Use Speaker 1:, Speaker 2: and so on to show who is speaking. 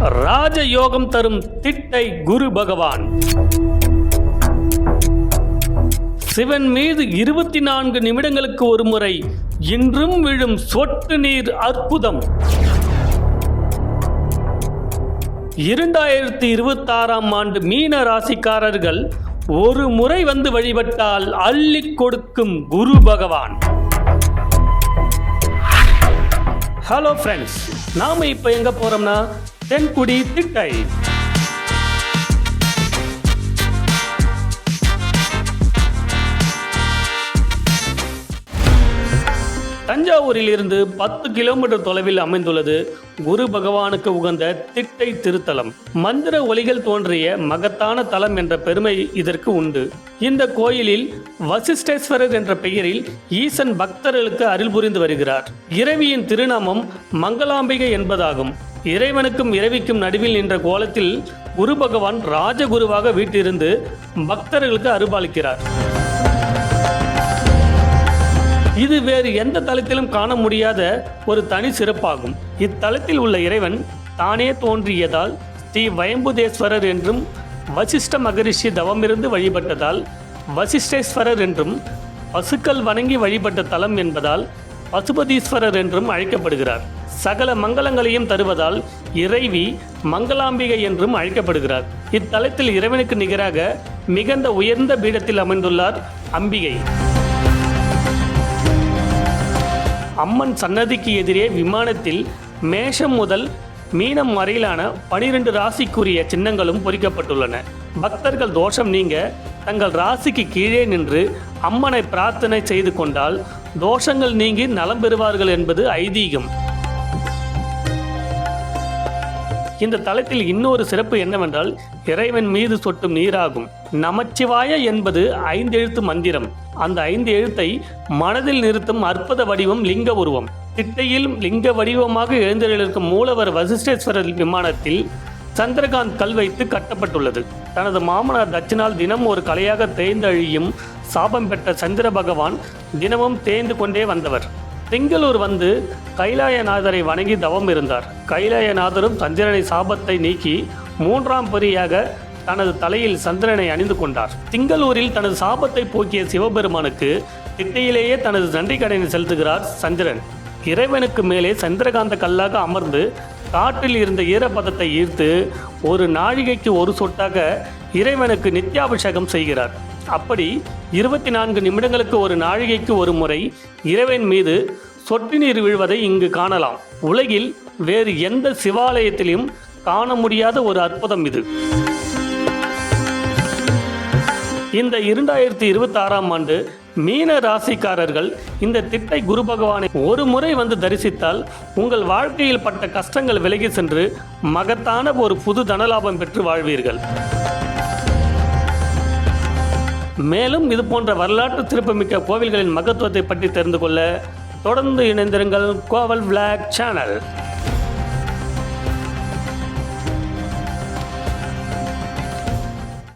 Speaker 1: ராஜயோகம் தரும் திட்டை குரு பகவான். சிவன் மீது இருபத்தி நான்கு நிமிடங்களுக்கு ஒரு முறை இன்றும் விழும் சொட்டு நீர் அற்புதம். இரண்டாயிரத்தி இருபத்தாறாம் ஆண்டு மீன ராசிக்காரர்கள் ஒரு முறை வந்து வழிபட்டால் அள்ளி கொடுக்கும் குரு பகவான். ஹலோ ஃப்ரெண்ட்ஸ் நாம இப்ப எங்க போறோம்னா தென்குடி திட்டை. தஞ்சாவூரில் இருந்து பத்து கிலோமீட்டர் தொலைவில் அமைந்துள்ளது குரு பகவானுக்கு உகந்த திட்டை திருத்தலம். மந்திர ஒலிகள் தோன்றிய மகத்தான தலம் என்ற பெருமை இதற்கு உண்டு. இந்த கோயிலில் வசிஷ்டேஸ்வரர் என்ற பெயரில் ஈசன் பக்தர்களுக்கு அருள் புரிந்து வருகிறார். இரவியின் திருநாமம் மங்களாம்பிகை என்பதாகும். இறைவனுக்கும் இறைவிக்கும் நடுவில் நின்ற கோலத்தில் குரு பகவான் ராஜகுருவாக வீட்டிருந்து பக்தர்களுக்கு அருபாலிக்கிறார் இது வேறு எந்த தலத்திலும் காண முடியாத ஒரு தனி சிறப்பாகும். இத்தலத்தில் உள்ள இறைவன் தானே தோன்றியதால் ஸ்ரீ வயம்புதேஸ்வரர் என்றும் வசிஷ்ட மகரிஷி தவமிருந்து வழிபட்டதால் வசிஷ்டேஸ்வரர் என்றும் பசுக்கள் வணங்கி வழிபட்ட தலம் என்பதால் பசுபதீஸ்வரர் என்றும் அழைக்கப்படுகிறார். சகல மங்களங்களையும் தருவதால் இறைவி மங்களாம்பிகை என்றும் அழைக்கப்படுகிறார். இத்தலத்தில் இறைவனுக்கு நிகராக மிகுந்த உயர்ந்த பீடத்தில் அமைந்துள்ளார் அம்பிகை. அம்மன் சன்னதிக்கு எதிரே விமானத்தில் மேஷம் முதல் மீனம் வரையிலான பனிரெண்டு ராசிக்குரிய சின்னங்களும் பொறிக்கப்பட்டுள்ளன. பக்தர்கள் தோஷம் நீங்க தங்கள் ராசிக்கு கீழே நின்று அம்மனை பிரார்த்தனை செய்து கொண்டால் தோஷங்கள் நீங்கி நலம் பெறுவார்கள் என்பது ஐதீகம். இந்த தலத்தில் இன்னொரு சிறப்பு என்னவென்றால் இறைவன் மீது சொட்டும் நீராகும். நமச்சிவாய என்பது ஐந்து எழுத்து மந்திரம். அந்த ஐந்து எழுத்தை மனதில் நிறுத்தும் அற்புத வடிவம் லிங்க உருவம். திட்டையில் லிங்க வடிவமாக எழுந்தருளிருக்கும் மூலவர் வசிஷ்டேஸ்வரர் விமானத்தில் சந்திரகாந்த் கல் வைத்து கட்டப்பட்டுள்ளது. தனது மாமனார் தட்சினால் தினம் ஒரு கலையாக தேய்ந்தழியும் சாபம் பெற்ற சந்திர பகவான் தினமும் தேய்ந்து கொண்டே வந்தவர். திங்களூர் வந்து கைலாயநாதரை வணங்கி தவம் இருந்தார். கைலாயநாதரும் சந்திரனை சாபத்தை நீக்கி மூன்றாம் பரியாக தனது தலையில் சந்திரனை அணிந்து கொண்டார். திங்களூரில் தனது சாபத்தை போக்கிய சிவபெருமானுக்கு திட்டையிலேயே தனது நன்றி கடனை செலுத்துகிறார் சந்திரன். இறைவனுக்கு மேலே சந்திரகாந்த கல்லாக அமர்ந்து காற்றில் இருந்த ஈரப்பதத்தை ஈர்த்து ஒரு நாழிகைக்கு ஒரு சொட்டாக இறைவனுக்கு நித்யாபிஷேகம் செய்கிறார். அப்படி இருபத்தி நான்கு நிமிடங்களுக்கு ஒரு நாழிகைக்கு ஒரு முறை இறைவன் மீது சொட்டு நீர் விழுவதை இங்கு காணலாம். உலகில் வேறு எந்த சிவாலயத்திலும் காண முடியாத ஒரு அற்புதம் இது. இந்த இரண்டாயிரத்தி இருபத்தி ஆறாம் ஆண்டு மீன ராசிக்காரர்கள் இந்த திட்டை குரு பகவானை ஒரு முறை வந்து தரிசித்தால் உங்கள் வாழ்க்கையில் பட்ட கஷ்டங்கள் விலகி சென்று மகத்தான ஒரு புது தனலாபம் பெற்று வாழ்வீர்கள். மேலும் இது போன்ற வரலாற்று திருப்பமிக்க கோவில்களின் மகத்துவத்தை பற்றி தெரிந்து கொள்ள தொடர்ந்து இணைந்திருங்கள் கோவல் பிளாக் சேனல்